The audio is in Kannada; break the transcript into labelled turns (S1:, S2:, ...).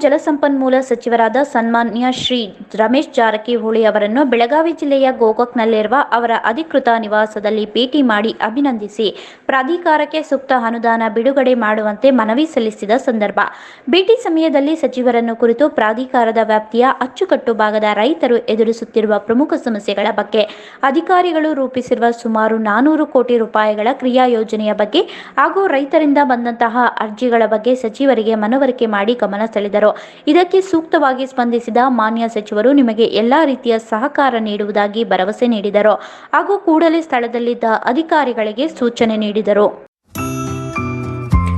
S1: ಜಲಸಂಪನ್ಮೂಲ ಸಚಿವರಾದ ಸನ್ಮಾನ್ಯ ಶ್ರೀ ರಮೇಶ್ ಜಾರಕಿಹೊಳಿ ಅವರನ್ನು ಬೆಳಗಾವಿ ಜಿಲ್ಲೆಯ ಗೋಕಾಕ್ನಲ್ಲಿರುವ ಅವರ ಅಧಿಕೃತ ನಿವಾಸದಲ್ಲಿ ಭೇಟಿ ಮಾಡಿ ಅಭಿನಂದಿಸಿ ಪ್ರಾಧಿಕಾರಕ್ಕೆ ಸೂಕ್ತ ಅನುದಾನ ಬಿಡುಗಡೆ ಮಾಡುವಂತೆ ಮನವಿ ಸಲ್ಲಿಸಿದ ಸಂದರ್ಭ. ಭೇಟಿ ಸಮಯದಲ್ಲಿ ಸಚಿವರನ್ನು ಕುರಿತು ಪ್ರಾಧಿಕಾರದ ವ್ಯಾಪ್ತಿಯ ಅಚ್ಚುಕಟ್ಟು ಭಾಗದ ರೈತರು ಎದುರಿಸುತ್ತಿರುವ ಪ್ರಮುಖ ಸಮಸ್ಯೆಗಳ ಬಗ್ಗೆ ಅಧಿಕಾರಿಗಳು ರೂಪಿಸಿರುವ ಸುಮಾರು ನಾನೂರು ಕೋಟಿ ರೂಪಾಯಿಗಳ ಕ್ರಿಯಾ ಯೋಜನೆಯ ಬಗ್ಗೆ ಹಾಗೂ ರೈತರಿಂದ ಬಂದಂತಹ ಅರ್ಜಿಗಳ ಬಗ್ಗೆ ಸಚಿವರಿಗೆ ಮನವರಿಕೆ ಮಾಡಿ ಗಮನ ಸೆಳೆದರು. ಇದಕ್ಕೆ ಸೂಕ್ತವಾಗಿ ಸ್ಪಂದಿಸಿದ ಮಾನ್ಯ ಸಚಿವರು ನಿಮಗೆ ಎಲ್ಲಾ ರೀತಿಯ ಸಹಕಾರ ನೀಡುವುದಾಗಿ ಭರವಸೆ ನೀಡಿದರು. ಹಾಗೂ ಕೂಡಲೇ ಸ್ಥಳದಲ್ಲಿದ್ದ ಅಧಿಕಾರಿಗಳಿಗೆ ಸೂಚನೆ ನೀಡಿದರು.